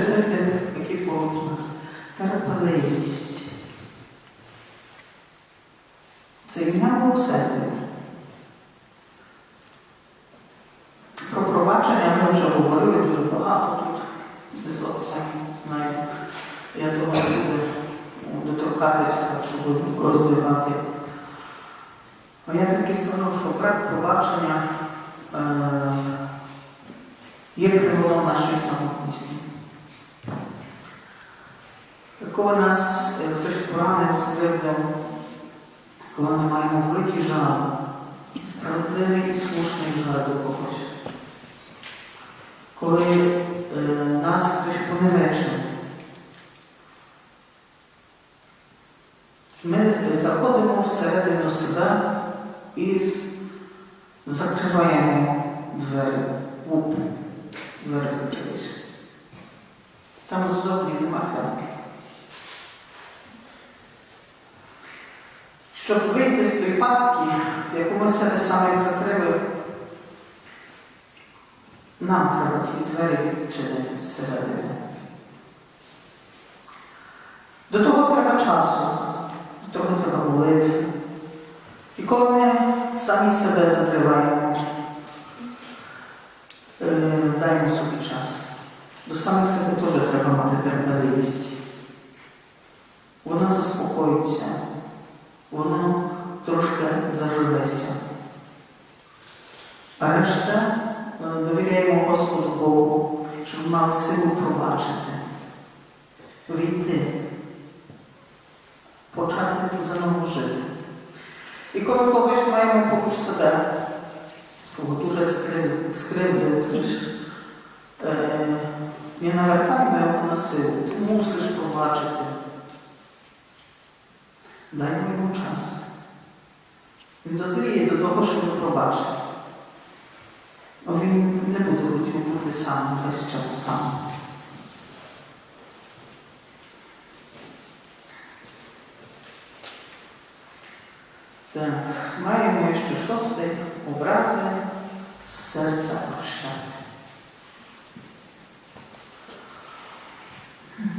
жителі, які поруч нас, терпеливість. Це ім'я милосердя. Про пробачення ми вже говорили дуже багато тут. Без отця знаю. Я думаю, буду доторкатися, так, щоб розвивати. А я таки скажу, що брак пробачення е, є приводом нашої самотності. Коли нас е, хтось поранив, скривдив, коли ми маємо великий жаль, справедливий і слушний жаль до когось, коли е, нас хтось поневечив, ми заходимо всередину себе і закриваємо двері, уп, двері закрилися. Там ззовні нема клямки. Щоб вийти з тої пастки, себе самі закрили, нам треба ті двері відчинити зсередини. До того треба часу, до того треба молитви. І коли ми самі себе закриваємо, е, даємо собі час. До самих себе теж треба мати терпеливість. Воно заспокоїться, воно трошки заживеться. А решта е, довіряємо Господу Богу, щоб мав силу пробачити, війти, почати заново жити. І коли когось маємо поруч себе, кого дуже скрив- скривдив хтось, не навертаємо його на силу, ти мусиш пробачити. Дай йому час. Він дозріє до того, щоб пробачити. А він не буде хотів бути сам весь час сам. Так, маємо ще шостий образи з серця прощати.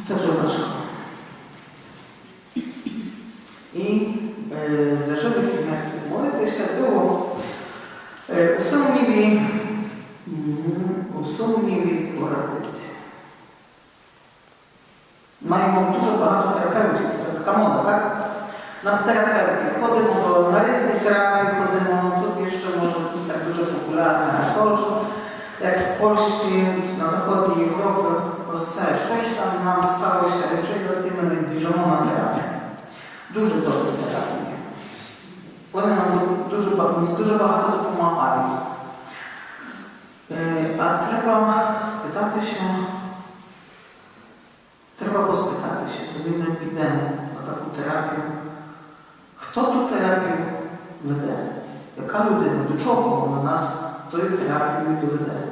Це вже важко. І е, за живих і мертвих молитися до е, у сумніві, м, у сумніві порадити. Маємо дуже багато терапевтів, це така мода, так? На терапевтів ходимо до- на різні терапії, ходимо, тут є ще може бути так дуже популярне, а то, як в Польщі, на заході Європи, все, щось там нам сталося, якщо ми біжимо на терапію. Дуже добрі терапії. Вони нам ду- дуже, ба- дуже багато допомагають. Е, А треба спитатися, треба поспитатися, коли ми підемо на таку терапію. Хто ту терапію веде? Яка людина? До чого вона нас тою терапією доведе?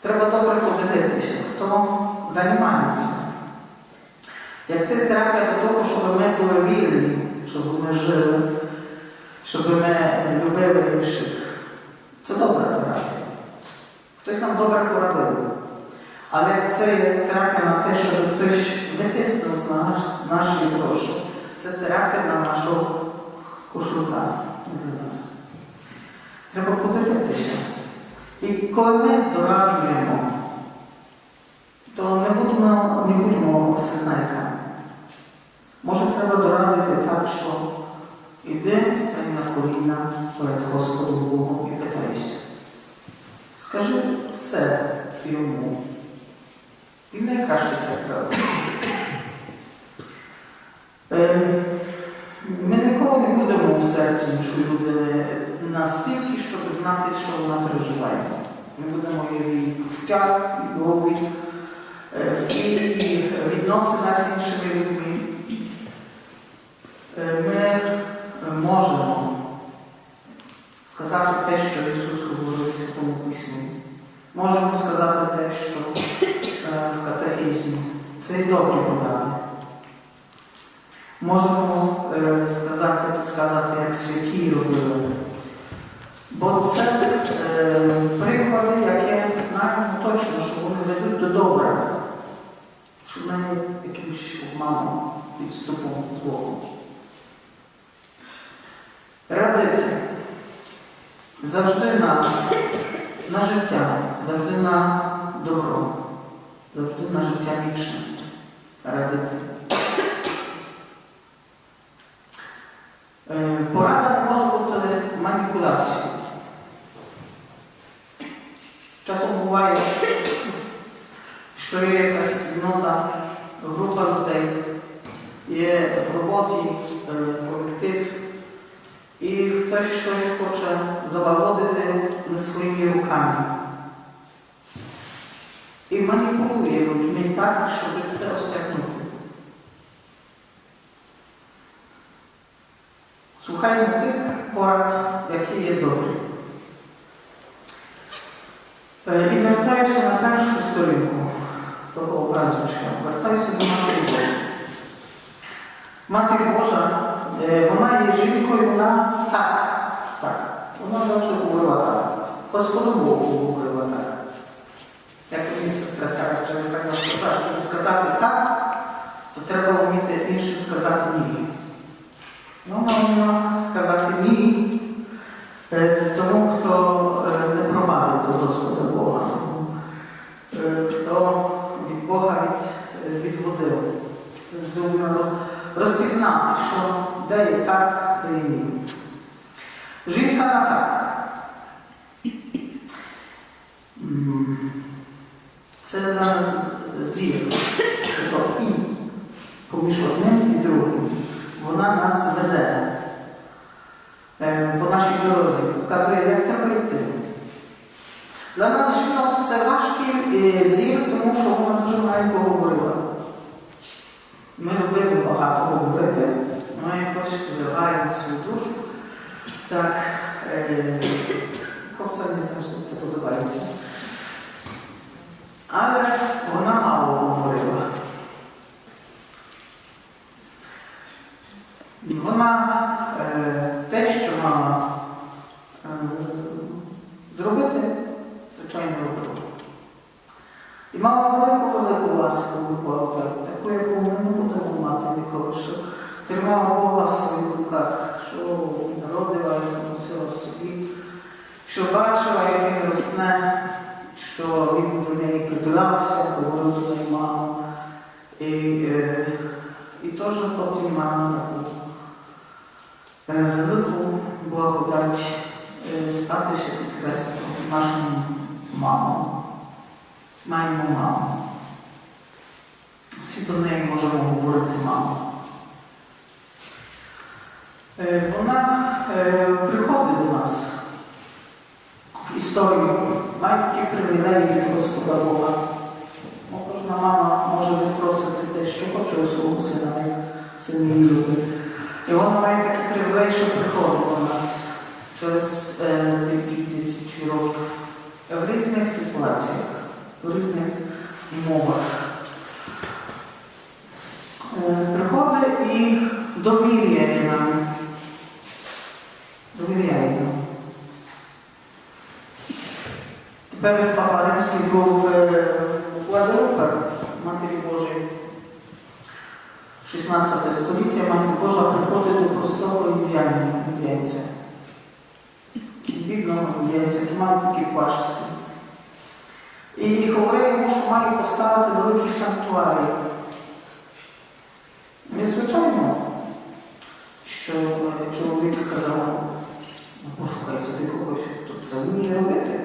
Треба добре подивитися, хто займається. Як це терапія до того, щоб ми були вільні, щоб ми жили, щоб ми любили інших. Це добра терапія. Хтось нам добре порадив. Але це терапія на те, щоб хтось витиснув з наш, нашої гроші, це терапія на нашого не для нас. Треба подивитися. І коли ми дораджуємо, то не будемо, не будемо всезнайками. Може, треба дорадити так, що іди, стань на коліна перед Господом Богом і питайся. Скажи все йому. Він найкраще терпевий. Е, Ми ніколи не будемо в серці іншої людини настільки, щоб знати, що вона переживає. Ми будемо її почуття, і обід, і відносина з іншими людьми. можемо сказати те, що Ісус говорив в Святому Письмі. Можемо сказати те, що е, в катехізмі. Це і добрі поради. Можемо е, сказати, підсказати, як святі робили. Бо це е, приклади, які знаємо точно, що вони ведуть до добра, що в якимось обманом підступом з Богом. Радити завжди на, на життя, завжди на добро, завжди на життя вічне. Радити. Е, Порада може бути маніпуляцією. Часом буває, що є якась спільнота, група людей, є в роботі е, колектив, і хтось щось хоче заволодити не своїми руками. І маніпулює людьми так, щоб це осягнути. Słuchajmy tych porad, jakie je dobry. E, I wертаюся на першу сторінку того образочка. Вертаюся до Матері Божої. Матір Божа, е, вона є жінкою на так. Так. Вона завжди говорила так. Господу Богу говорила так. Як мені сестра Сара вчора так нам щоб сказати так, то треба вміти іншим сказати ні. Ну, можна сказати ні е, тому, хто провадив до Господа Бога, е, хто від Бога е, відводив. Завжди вміло розпізнати, що де є так, де є ні. Жінка на так. Це для нас зір. Це то і поміж одним і другим вона нас веде е, по нашій дорозі, показує, як треба йти. Для нас жінок це важкий е, зір, тому що вона дуже маленько говорила. Ми любимо багато говорити, ми якось вливаємо свою душу. Так, е, хлопцям не завжди це подобається. Але вона мало говорила. Вона е, те, що мала звичайно робила. І мала велику-велику ласку Бога, таку, яку ми не будемо мати ніколи, що тримала Бога в своїх руках, що народила і носила в собі, що бачила, як він росне, що він до неї притулявся, говорив до неї маму. І, е, і теж потім мама таку е, велику благодать е, статися під хрестом нашому маму. Маємо маму. Всі до неї можемо говорити маму. Е, Вона е, приходить до нас історію, має такі привілеї від Господа Бога. Кожна мама може випросити те, що хоче у свого сина, як син. І вона має такий привілей, що приходить до нас через е, ті тисячі років в різних ситуаціях, в різних умовах. Е, приходить і довіряє нам. Довіряє нам. Тепер Папа Римський був у Гваделупе, Матері Божої. 16 століття Матір Божа приходить до простого індіянця. Бідного індіянця, який мав такі пашці. І говорить йому, що має поставити великий санктуарій. І звичайно, що чоловік сказав, «Ну, пошукай собі когось, хто це вміє робити.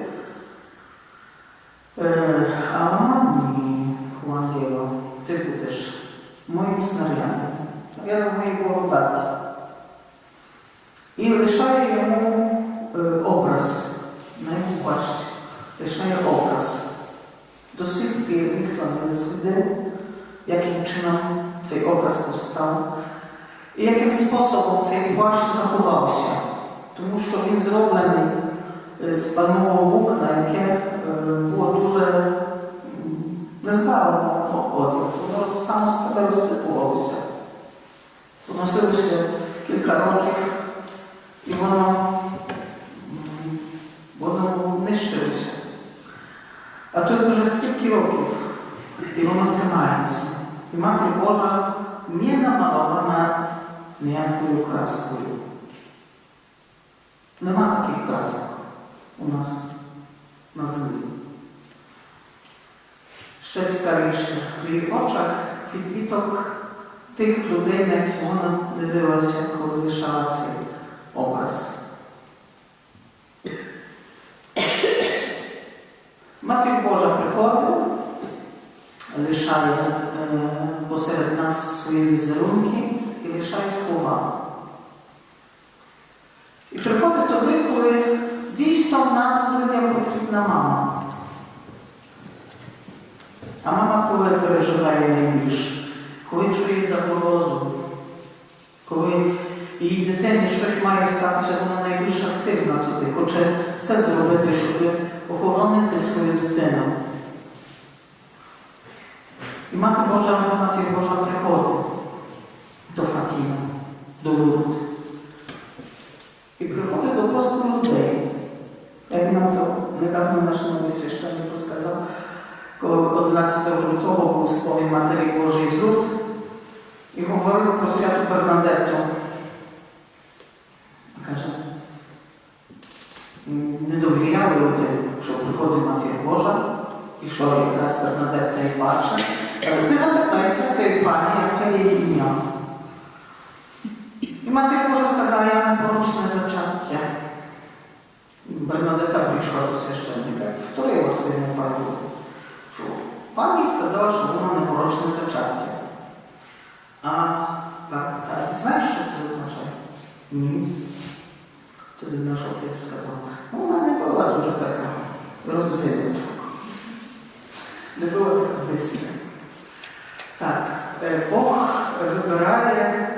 Е, а вона ні, Хуан Дієго, ти будеш моїм снарядом, снарядом моєї благодаті. І лишає йому е, образ, на йому бачить, лишає образ. До сих пір ніхто не дослідив, яким чином цей образ повстав і яким способом цей плащ заховався. Тому що він зроблений е, з пальмового вукна, яке е, було дуже м, незбавно одяг. Воно саме з себе розсипувалося. Поносилося кілька років, і воно, А тут вже стільки років, і воно тримається. І Матір Божа не намальована ніякою краскою. Нема таких красок у нас на землі. Ще цікавіше, в її очах підліток тих людей, на яких вона дивилася, коли лишала цей образ. Матір Божа приходить, лишає е, посеред нас свої візерунки і лишає слова. І приходить туди, коли дійсно нам людям потрібна мама. А мама коли переживає найбільше, коли чує загрозу, коли її дитині щось має статися, вона найбільш активна туди, хоче все зробити, щоб охоронити свою дитину. І мати Божа, матір Божа приходить до Фатіми, до Лурд. І приходить до просто людей. Як нам то недавно наш новий священник сказав, коли 11 лютого був сповін Матері Божої з Лурд і говорив про святу Бернадетту. Каже, що приходить Матір Божа, і що якраз Бернадетта і. Каже, ти запитайся тієї пані, яке її ім'я. І Матір Божа сказала, я непорушне зачаття. Бернадета прийшла до священника, вторила своєму правду. Що пані сказала, що воно непорочне зачаття. А, а ти знаєш, що це означає? Ні. Тоді наш отець сказав, вона не була дуже така розвинута. Не була така бисtra. Так, е, Бог вибирає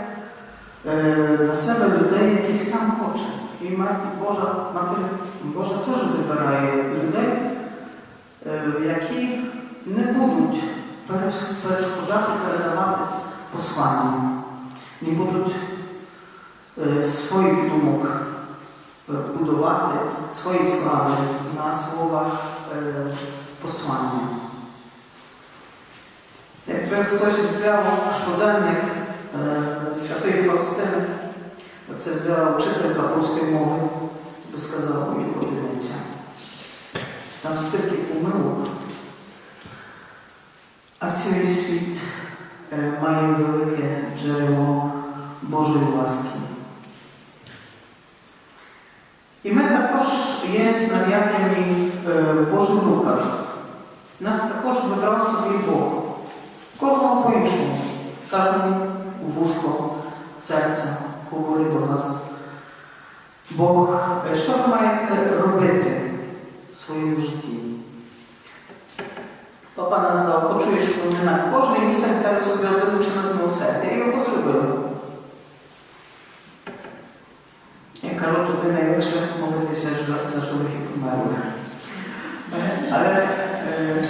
е, на себе людей, які сам хоче. І мати Божа, Матір Божа теж вибирає людей, е, які не будуть переш- перешкоджати передавати послання, не будуть своїх думок будувати свої слави на словах е, послання. Якби хтось взяв щоденник е, святої Фавстини, це взяла вчителька польської мови, то сказала, ой, подивіться. Там стільки помилок, а цілий світ е, має велике джерело Божої ласки. І ми також є знаряддяні е, в Божих руках. Нас також вибрав собі Бог. Кожного по-іншому. Кожному в вушко серця говорить до нас. Бог, е, що ви маєте робити в своєму житті? Папа нас заохочує, що ми на кожний місяць собі один чинок милосердя. І його зробили. Я туди найлегше молитися за живих і померлих. Е, Але е,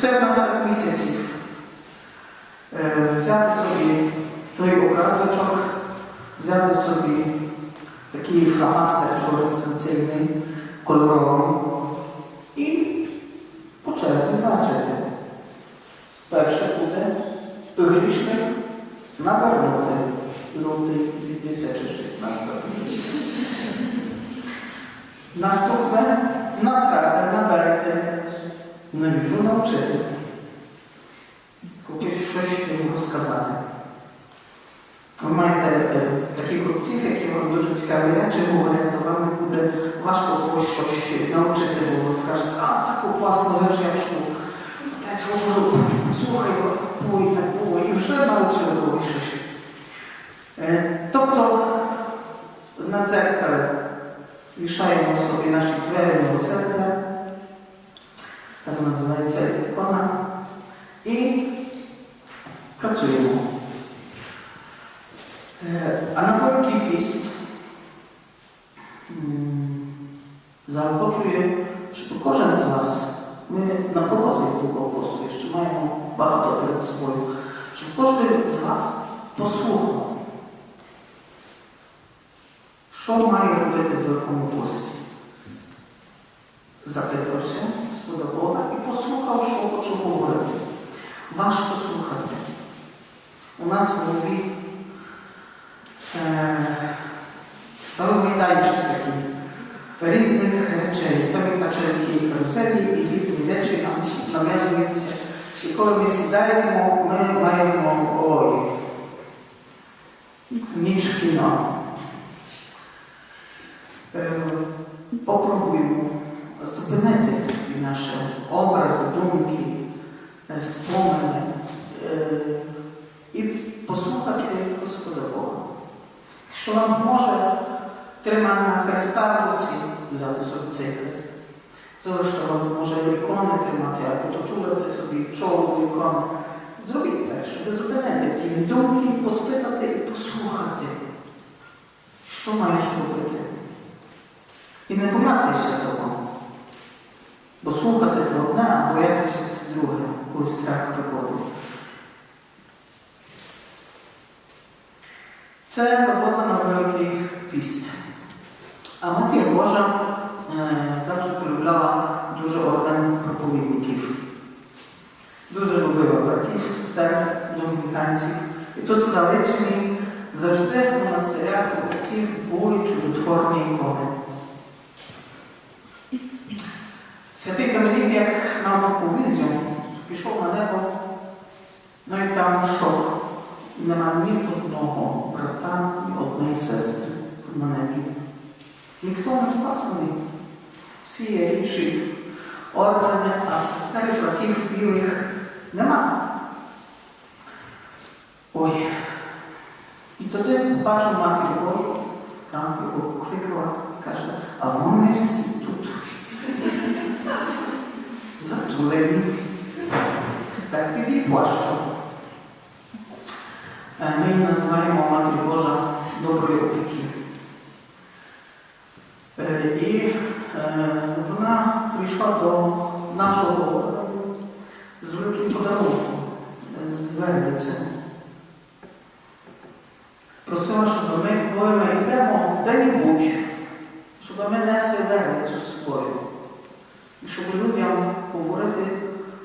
14 місяців е, взяти собі той образочок, взяти собі такий фломастер флуоресценційний, кольоровий і по черзі значити. Перше буде грішник навернути жовтий 2016. Наступне на траві, на березі. Навіжу навчити. Когось щось йому розказати. Ви маєте е, таких отців, які вам дуже цікаві речі говорять, то вам буде важко когось щось навчити, бо ви скажете, а таку класну речь я чув. Отець говорив, послухай, таку і таку, і вже навчили когось щось. Е, Тобто на дзеркалі вішаємо собі наші двері милосердя, так називається ікона, і працюємо. Е, А на Великий піст м, заохочує, щоб кожен з вас, ми на порозі Бога посту, що маємо багато перед собою, щоб кожен з вас послухав, що має робити в Великому пості. Запитався Господа Бога і послухав, що хочу говорити. Важко слухати. у нас в голові е, майданчик такий різних речей. Там і качельки, і і різні речі нам нав'язуються. І коли ми сідаємо, ми маємо ой, ніч кіно. Е, Попробуємо зупинити ті наші образи, думки, е, спомини е, і послухати Господа Бога. Якщо вам може тримання Христа в руці, взяти собі цей хрест. Це що вам може ікони тримати, або дотулити собі чоловіку ікони. Зробіть так, щоб зупинити ті думки, поспитати і послухати, що маєш робити. І не боятися того. Бо слухати то одне, а боятися це друге, коли страх приходить. Це робота на Великий піст. А Матір Божа е, завжди полюбляла дуже орден проповідників. Дуже любила братів, сестер, домініканців. І тут в Галичині завжди в монастирях отців були чудотворні ікони. Святий Домінік, як мав таку візію, пішов на небо, ну і там шок. Нема ні одного брата, ні одної сестри на небі. Ніхто не спасений. Всі є інші ордени, а сестер братів білих нема. Ой. І тоді бачу матір Божу, там його кликала, каже, а вони всі Затулені. Так піди плащу. Е, Ми її називаємо Матір Божа доброї опіки. Е, І е, вона прийшла до нашого з великим подарунком, з Вервицем. Просила, щоб ми, коли йдемо де-небудь, щоб ми несли Вервицю з собою. Щоб людям говорити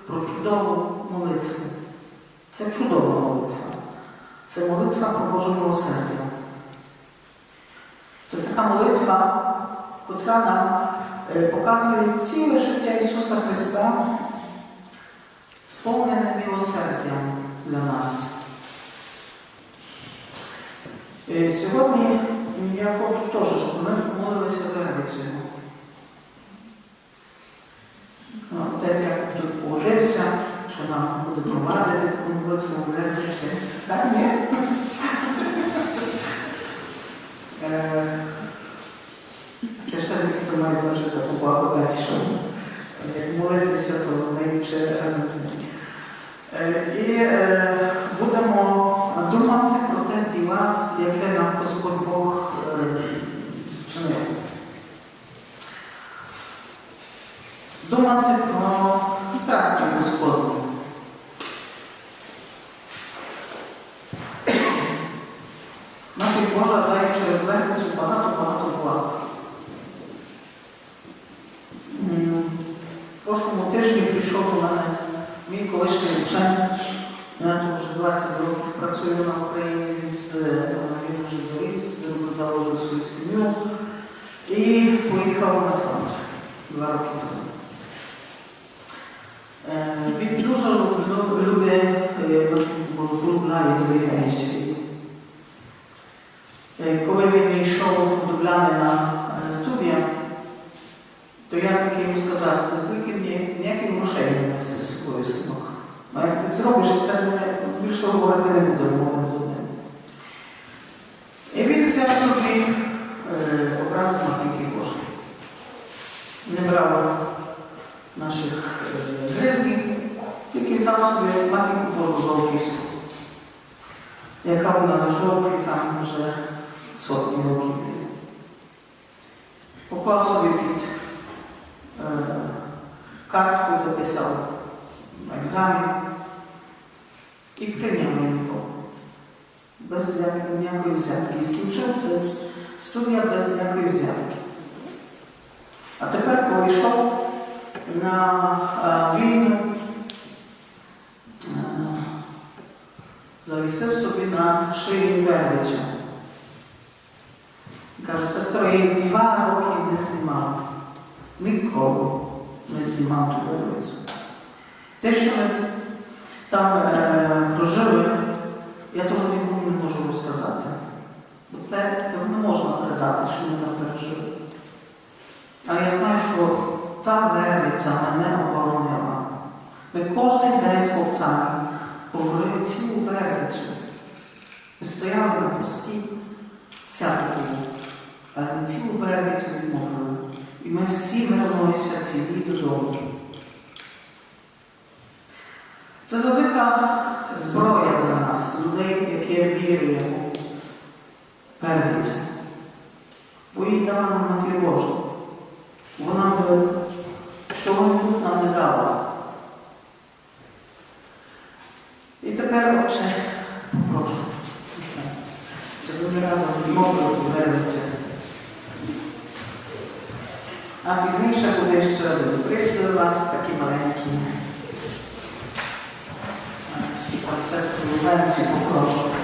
про чудову молитву. Це чудова молитва. Це молитва про Боже милосердя. Це така молитва, котра нам е, показує ціле життя Ісуса Христа, сповнене милосердям для нас. Е, Сьогодні я хочу теж, щоб ми молилися Вервицею. Ну, Отець тут положився, що нам буде провадити таку молитву Вервиці. Так, ні? Е, Священники то мають завжди таку благодать, що як молитися, то найбільше разом з ним. Е, І е, будемо думати про те діла, яке нам Господь Бог е, вчинив. Думати про страсті Господні. Матір Божа дає через Верницю багато-багато благ. М, В прошлому тижні прийшов до мене мій колишній учень, я вже 20 років працюю на Україні, е, він вже доріс, заложив свою сім'ю і поїхав на фронт два роки тому. Е, Він дуже лю- любить е, Божу полюбляє довіряє свій. Е, Коли він йшов в Дубляни на е, студія, то я таки йому сказав, то тільки мені ніяких грошей не неси з собою, синок. А як ти зробиш, це ми більше говорити не будемо один з одним. І він взяв собі е, образ Матінки Божої. Не брав наших е, гривнів, тільки взяв собі Матінку Божу Жовківську, яка вона за жовтий там вже сотні років. Поклав собі під е, картку, дописав екзамен і прийняв його. Без ніякої взятки. І студія без ніякої взятки. А тепер пройшов на е, війну, е, завісив собі на шиї вервицю. Каже, сестро, я два роки не знімав. Ніколи не знімав ту вервицю. Те, що ми там е, прожили, я того нікому не можу розказати. Бо те, того не можна передати, що ми там пережили. Але я знаю, що та вервиця мене оборонила. Ми кожен день з хлопцями говорили цілу вервицю. Ми стояли на пості, сядали, але ми цілу вервицю відмовили. І ми всі вернулися цілі додому. Це велика зброя для нас, людей, які віруємо первіці. Бо їй нам Матір Божа. Вона пізніше буде ще один приз до вас, такі маленькі. А, Сестру Луганці попрошу.